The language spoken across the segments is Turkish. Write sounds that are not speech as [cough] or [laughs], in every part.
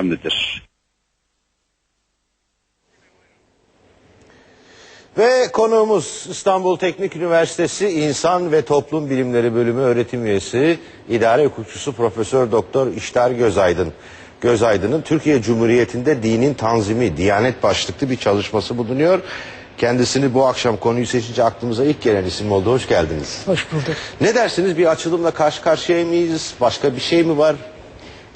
önemlidir. Ve konuğumuz İstanbul Teknik Üniversitesi İnsan ve Toplum Bilimleri Bölümü öğretim üyesi, idare hukukçusu Profesör Doktor İştar Gözaydın. Gözaydın'ın Türkiye Cumhuriyeti'nde dinin tanzimi, diyanet başlıklı bir çalışması bulunuyor. Kendisini bu akşam konuyu seçince aklımıza ilk gelen isim oldu. Hoş geldiniz. Hoş bulduk. Ne dersiniz bir açılımla karşı karşıya mıyız? Başka bir şey mi var?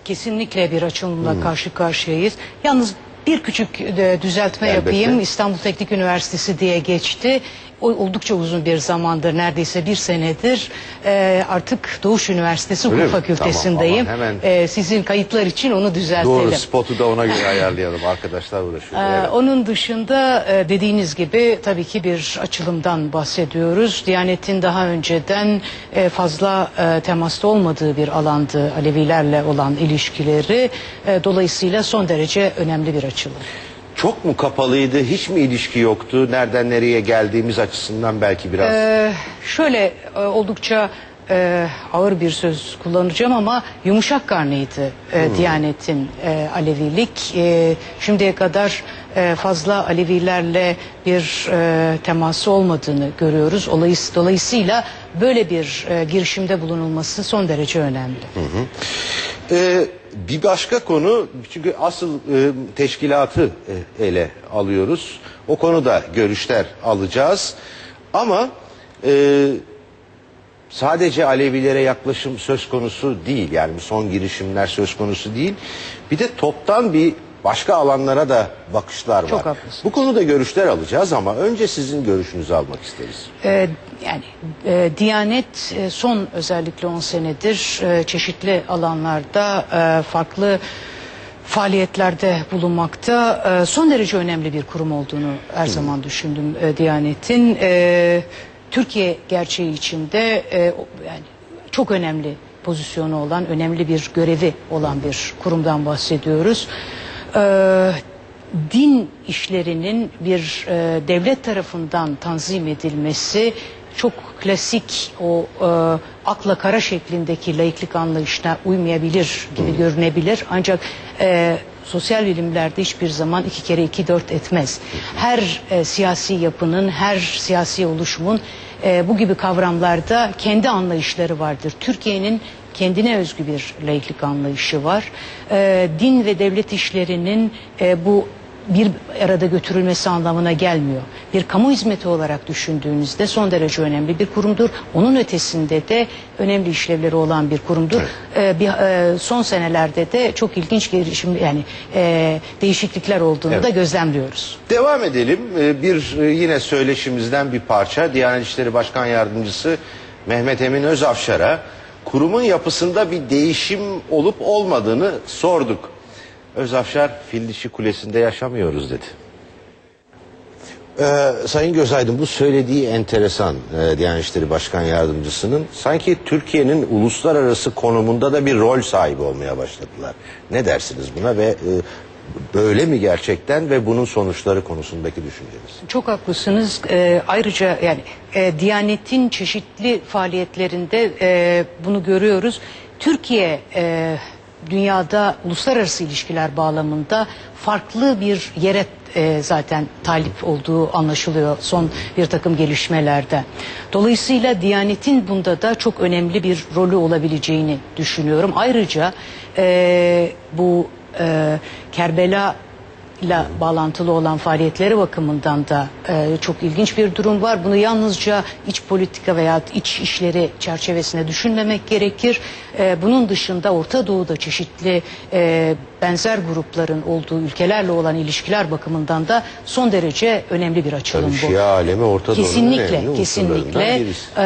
Kesinlikle bir açılımla karşı karşıyayız. Yalnız bir küçük e, düzeltme Elbette. yapayım. İstanbul Teknik Üniversitesi diye geçti. Oldukça uzun bir zamandır, neredeyse bir senedir e, artık Doğuş Üniversitesi Öyle Hukuk mi? Fakültesindeyim. Tamam, aman E, sizin kayıtlar için onu düzeltelim. Doğru spotu da ona göre ayarlayalım. Arkadaşlar uğraşıyor. Ee, Evet. Onun dışında e, dediğiniz gibi tabii ki bir açılımdan bahsediyoruz. Diyanet'in daha önceden e, fazla e, temasta olmadığı bir alandı Alevilerle olan ilişkileri. E, Dolayısıyla son derece önemli bir açılım. Çok mu kapalıydı? Hiç mi ilişki yoktu? Nereden nereye geldiğimiz açısından belki biraz. Ee, şöyle e, oldukça e, ağır bir söz kullanacağım ama yumuşak karnıydı e, Diyanet'in e, Alevilik. E, şimdiye kadar e, fazla Alevilerle bir e, teması olmadığını görüyoruz. Olays- Dolayısıyla böyle bir e, girişimde bulunulması son derece önemli. Ee, bir başka konu çünkü asıl e, teşkilatı e, ele alıyoruz. O konuda görüşler alacağız. Ama e, sadece Alevilere yaklaşım söz konusu değil. Yani son girişimler söz konusu değil. Bir de toptan bir başka alanlara da bakışlar var. Çok haklısın. Bu konuda görüşler alacağız ama önce sizin görüşünüzü almak isteriz. Ee, yani e, Diyanet e, son özellikle 10 senedir e, çeşitli alanlarda e, farklı faaliyetlerde bulunmakta. E, son derece önemli bir kurum olduğunu her zaman düşündüm e, Diyanet'in. E, Türkiye gerçeği içinde e, yani çok önemli pozisyonu olan, önemli bir görevi olan bir kurumdan bahsediyoruz. Ee, din işlerinin bir e, devlet tarafından tanzim edilmesi çok klasik o e, akla kara şeklindeki laiklik anlayışına uymayabilir gibi görünebilir. Ancak e, sosyal bilimlerde hiçbir zaman iki kere iki dört etmez. Her e, siyasi yapının, her siyasi oluşumun e, bu gibi kavramlarda kendi anlayışları vardır. Türkiye'nin kendine özgü bir laiklik anlayışı var. E, din ve devlet işlerinin e, bu bir arada götürülmesi anlamına gelmiyor. Bir kamu hizmeti olarak düşündüğünüzde son derece önemli bir kurumdur. Onun ötesinde de önemli işlevleri olan bir kurumdur. E, bir, e, son senelerde de çok ilginç gelişim yani e, değişiklikler olduğunu Evet. da gözlemliyoruz. Devam edelim. Ee, Bir e, yine söyleşimizden bir parça. Diyanet İşleri Başkan Yardımcısı Mehmet Emin Özafşar'a kurumun yapısında bir değişim olup olmadığını sorduk. Özafşar fil dişi kulesinde yaşamıyoruz dedi. Ee, Sayın Gözaydın bu söylediği enteresan e, Diyanet İşleri Başkan Yardımcısının sanki Türkiye'nin uluslararası konumunda da bir rol sahibi olmaya başladılar. Ne dersiniz buna ve e, böyle mi gerçekten ve bunun sonuçları konusundaki düşünceniz? Çok haklısınız. Ee, ayrıca yani e, Diyanet'in çeşitli faaliyetlerinde e, bunu görüyoruz. Türkiye e, dünyada uluslararası ilişkiler bağlamında farklı bir yere e, zaten talip olduğu anlaşılıyor son bir takım gelişmelerde. Dolayısıyla Diyanet'in bunda da çok önemli bir rolü olabileceğini düşünüyorum. Ayrıca e, bu e, Kerbela ile bağlantılı olan faaliyetleri bakımından da e, çok ilginç bir durum var. Bunu yalnızca iç politika veya iç işleri çerçevesinde düşünmemek gerekir. E, bunun dışında Orta Doğu'da çeşitli e, benzer grupların olduğu ülkelerle olan ilişkiler bakımından da son derece önemli bir açılım Tabii bu. Şia alemi Orta Doğu'nun Kesinlikle, unsurlarından kesinlikle.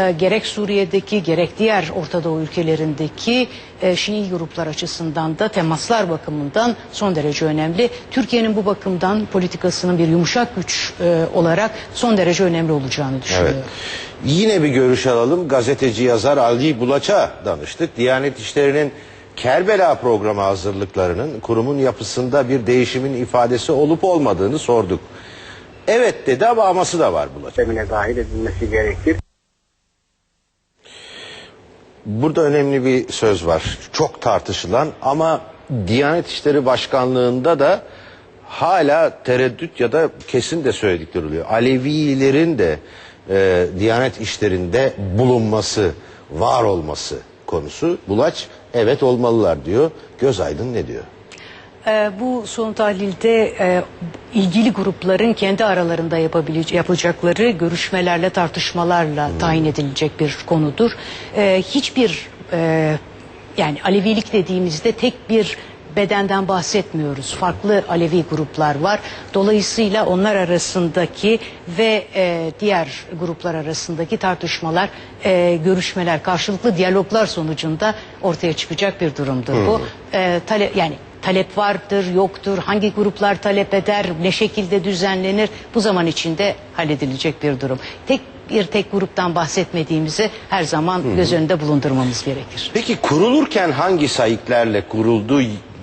E, gerek Suriye'deki gerek diğer Orta Doğu ülkelerindeki e, Şii gruplar açısından da temaslar bakımından son derece önemli. Türkiye'nin bu bakımdan politikasının bir yumuşak güç e, olarak son derece önemli olacağını düşünüyorum. Evet. Yine bir görüş alalım. Gazeteci yazar Ali Bulaç'a danıştık. Diyanet İşleri'nin Kerbela programı hazırlıklarının kurumun yapısında bir değişimin ifadesi olup olmadığını sorduk. Evet dedi ama aması da var Bulaç. sistemine dahil edilmesi gerekir. Burada önemli bir söz var. Çok tartışılan ama Diyanet İşleri Başkanlığı'nda da hala tereddüt ya da kesin de söyledikleri oluyor. Alevilerin de e, Diyanet işlerinde bulunması, var olması konusu. Bulaç evet olmalılar diyor. Gözaydın ne diyor? Ee, bu son tahlilde e, ilgili grupların kendi aralarında yapabilece- yapacakları görüşmelerle, tartışmalarla tayin edilecek bir konudur. Ee, hiçbir e, yani Alevilik dediğimizde tek bir bedenden bahsetmiyoruz. Farklı Alevi gruplar var. Dolayısıyla onlar arasındaki ve e, diğer gruplar arasındaki tartışmalar, e, görüşmeler, karşılıklı diyaloglar sonucunda ortaya çıkacak bir durumdur. Bu e, tale, yani talep vardır, yoktur, hangi gruplar talep eder, ne şekilde düzenlenir bu zaman içinde halledilecek bir durum. Tek bir tek gruptan bahsetmediğimizi her zaman göz önünde bulundurmamız gerekir. Peki kurulurken hangi sayıklarla kuruldu?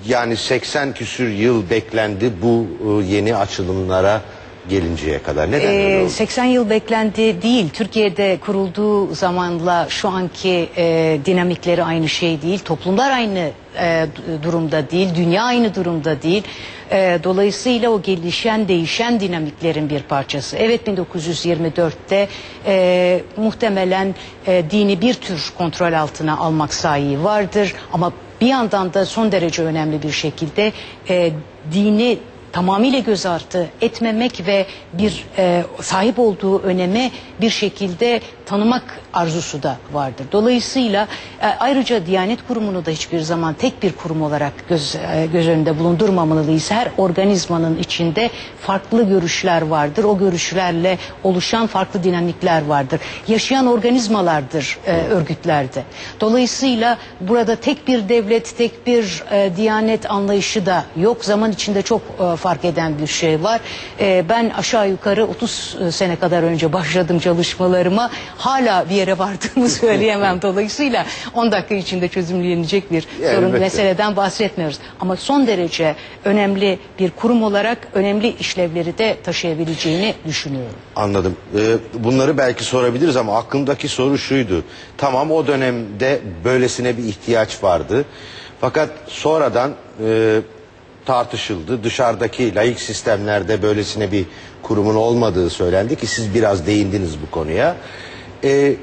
Yani 80 küsür yıl beklendi bu e, yeni açılımlara gelinceye kadar. Neden öyle Ee, oldu? 80 yıl beklendi değil. Türkiye'de kurulduğu zamanla şu anki e, dinamikleri aynı şey değil. Toplumlar aynı e, d- durumda değil. Dünya aynı durumda değil. E, dolayısıyla o gelişen, değişen dinamiklerin bir parçası. Evet 1924'te e, muhtemelen e, dini bir tür kontrol altına almak sahi vardır. Ama bir yandan da son derece önemli bir şekilde e, dini tamamıyla göz ardı etmemek ve bir e, sahip olduğu öneme bir şekilde tanımak arzusu da vardır. Dolayısıyla e, ayrıca Diyanet Kurumu'nu da hiçbir zaman tek bir kurum olarak göz, e, göz önünde bulundurmamalıyız. Her organizmanın içinde farklı görüşler vardır. O görüşlerle oluşan farklı dinamikler vardır. Yaşayan organizmalardır e, örgütlerde. Dolayısıyla burada tek bir devlet, tek bir e, diyanet anlayışı da yok. Zaman içinde çok e, fark eden bir şey var. E, ben aşağı yukarı 30 sene kadar önce başladım çalışmalarıma. Hala bir yere vardığımı [laughs] söyleyemem. Dolayısıyla 10 dakika içinde çözümlenecek bir Ya, sorun elbette. meseleden bahsetmiyoruz. Ama son derece önemli bir kurum olarak önemli işlevleri de taşıyabileceğini düşünüyorum. Anladım. Ee, bunları belki sorabiliriz ama aklımdaki soru şuydu. Tamam o dönemde böylesine bir ihtiyaç vardı. Fakat sonradan e, tartışıldı. Dışarıdaki laik sistemlerde böylesine bir kurumun olmadığı söylendi ki siz biraz değindiniz bu konuya. Ee,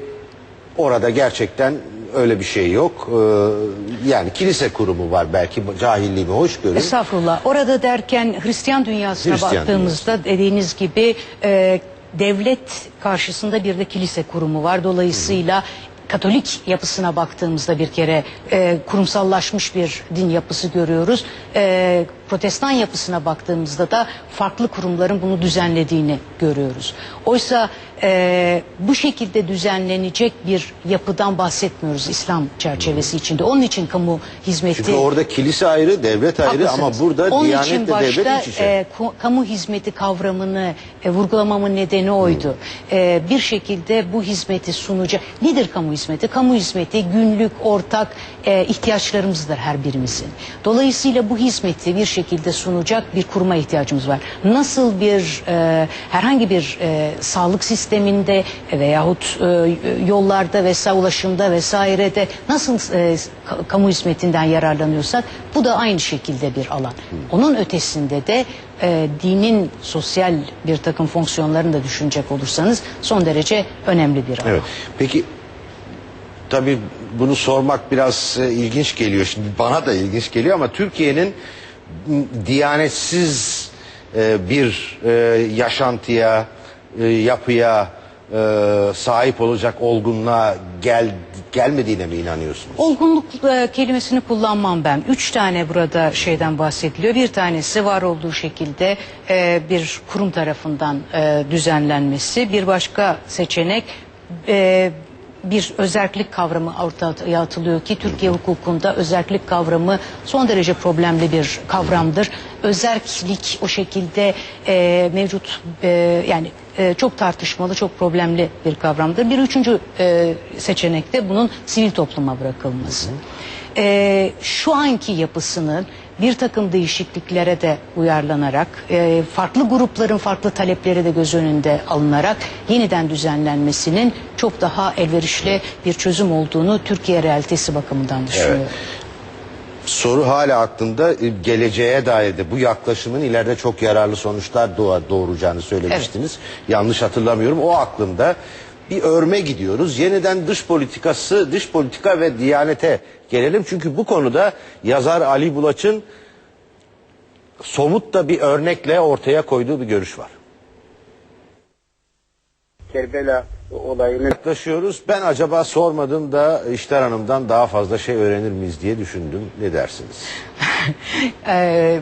orada gerçekten öyle bir şey yok. Ee, yani kilise kurumu var belki cahilliğimi hoş görün. Estağfurullah. Orada derken Hristiyan dünyasına Hristiyan baktığımızda dediğiniz gibi e, devlet karşısında bir de kilise kurumu var. Dolayısıyla Katolik yapısına baktığımızda bir kere e, kurumsallaşmış bir din yapısı görüyoruz. E, Protestan yapısına baktığımızda da farklı kurumların bunu düzenlediğini görüyoruz. Oysa e, bu şekilde düzenlenecek bir yapıdan bahsetmiyoruz İslam çerçevesi içinde. Onun için kamu hizmeti... Çünkü orada kilise ayrı, devlet ayrı ama Haklısınız. burada Onun için diyanetle başta, devlet iç içe. e, kamu hizmeti kavramını e, vurgulamamın nedeni oydu. E, bir şekilde bu hizmeti sunacak. Nedir kamu hizmeti? Kamu hizmeti günlük, ortak e, ihtiyaçlarımızdır her birimizin. Dolayısıyla bu hizmeti bir şekilde sunacak bir kuruma ihtiyacımız var. Nasıl bir e, herhangi bir e, sağlık sisteminde e, veyahut e, yollarda vesaire ulaşımda vesairede nasıl e, ka- kamu hizmetinden yararlanıyorsak bu da aynı şekilde bir alan. Onun ötesinde de e, dinin sosyal bir takım fonksiyonlarını da düşünecek olursanız son derece önemli bir alan. Evet. Peki tabii bunu sormak biraz e, ilginç geliyor. Şimdi bana da ilginç geliyor ama Türkiye'nin diyanetsiz e, bir e, yaşantıya, e, yapıya e, sahip olacak olgunluğa gel gelmediğine mi inanıyorsunuz? Olgunluk e, kelimesini kullanmam ben. Üç tane burada şeyden bahsediliyor. Bir tanesi var olduğu şekilde e, bir kurum tarafından e, düzenlenmesi. Bir başka seçenek e, bir özellik kavramı ortaya atılıyor ki Türkiye hukukunda özellik kavramı son derece problemli bir kavramdır. Özellik o şekilde e, mevcut e, yani e, çok tartışmalı, çok problemli bir kavramdır. Bir üçüncü e, seçenek de bunun sivil topluma bırakılması. E, şu anki yapısının bir takım değişikliklere de uyarlanarak, e, farklı grupların farklı talepleri de göz önünde alınarak yeniden düzenlenmesinin çok daha elverişli bir çözüm olduğunu Türkiye realitesi bakımından düşünüyorum. Soru hala aklımda E, geleceğe dair de bu yaklaşımın ileride çok yararlı sonuçlar doğuracağını söylemiştiniz. Yanlış hatırlamıyorum. O aklımda bir örme gidiyoruz. Yeniden dış politikası, dış politika ve diyanete gelelim. Çünkü bu konuda yazar Ali Bulaç'ın somut da bir örnekle ortaya koyduğu bir görüş var. Kerbela olayını Yaklaşıyoruz. Ben acaba sormadım da İşler Hanım'dan daha fazla şey öğrenir miyiz diye düşündüm. Ne dersiniz? [laughs] Ee,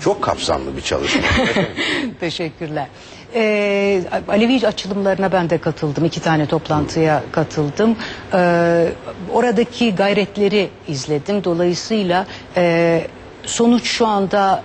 Çok kapsamlı bir çalışma. [laughs] Teşekkürler. Ee, Alevi açılımlarına ben de katıldım. İki tane toplantıya katıldım. Ee, oradaki gayretleri izledim. Dolayısıyla e, sonuç şu anda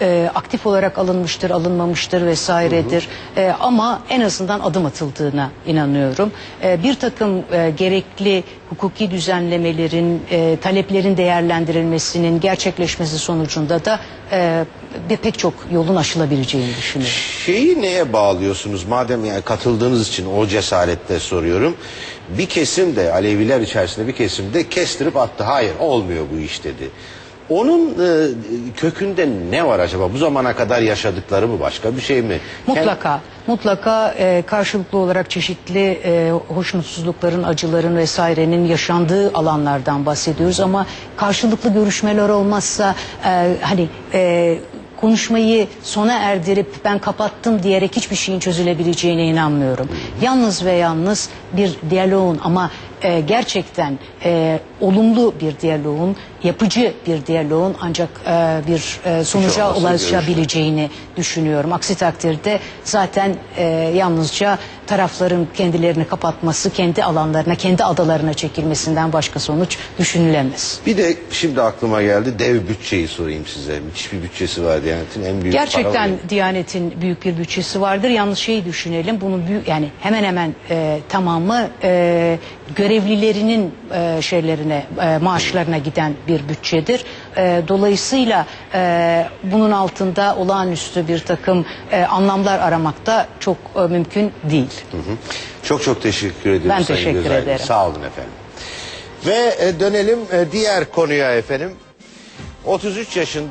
e, aktif olarak alınmıştır, alınmamıştır vesairedir. E, ama en azından adım atıldığına inanıyorum. E, bir takım e, gerekli hukuki düzenlemelerin, e, taleplerin değerlendirilmesinin gerçekleşmesi sonucunda da e, bir pek çok yolun aşılabileceğini düşünüyorum. Şeyi neye bağlıyorsunuz? Madem yani katıldığınız için o cesarette soruyorum. Bir kesim de Aleviler içerisinde bir kesim de kestirip attı. Hayır olmuyor bu iş dedi. Onun e, kökünde ne var acaba? Bu zamana kadar yaşadıkları mı başka bir şey mi? Mutlaka, mutlaka e, karşılıklı olarak çeşitli e, hoşnutsuzlukların, acıların vesairenin yaşandığı alanlardan bahsediyoruz ama karşılıklı görüşmeler olmazsa e, hani e, konuşmayı sona erdirip ben kapattım diyerek hiçbir şeyin çözülebileceğine inanmıyorum. Yalnız ve yalnız bir diyaloğun ama e, gerçekten e, olumlu bir diyaloğun, yapıcı bir diyaloğun ancak e, bir e, sonuca ulaşabileceğini düşünüyorum. Aksi takdirde zaten e, yalnızca tarafların kendilerini kapatması, kendi alanlarına, kendi adalarına çekilmesinden başka sonuç düşünülemez. Bir de şimdi aklıma geldi dev bütçeyi sorayım size. Müthiş bir bütçesi var Diyanet'in en büyük Gerçekten. Diyanet'in büyük bir bütçesi vardır. Yalnız şeyi düşünelim. Bunun büyük yani hemen hemen e, tamamı e, görevlilerinin e, şeylerine e, maaşlarına giden bir bütçedir. E, dolayısıyla e, bunun altında olağanüstü bir takım e, anlamlar aramak da çok e, mümkün değil. Hı hı. Çok çok teşekkür ediyorum Ben Sayın teşekkür Bey. ederim. Sağ olun efendim. Ve e, dönelim e, diğer konuya efendim. 33 yaşında